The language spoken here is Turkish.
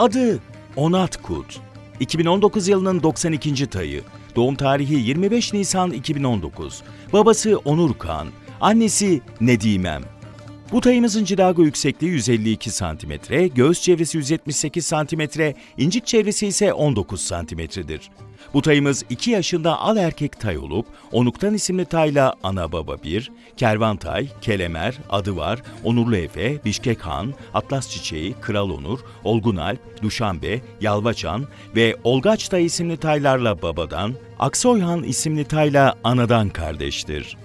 Adı Onat Kut. 2019 yılının 92. tayı. Doğum tarihi 25 Nisan 2019. Babası Onur Kan, annesi Nedimem. Bu tayımızın cilago yüksekliği 152 cm, göğüs çevresi 178 cm, incik çevresi ise 19 cm'dir. Bu tayımız 2 yaşında al erkek tay olup, Onuktan isimli tayla ana baba 1, Kervantay, Kelemer, adı var, Onurlu Efe, Bişkek Han, Atlas Çiçeği, Kral Onur, Olgun Alp, Duşanbe, Yalvaçan ve Olgaç Tay isimli taylarla babadan, Aksoyhan isimli tayla anadan kardeştir.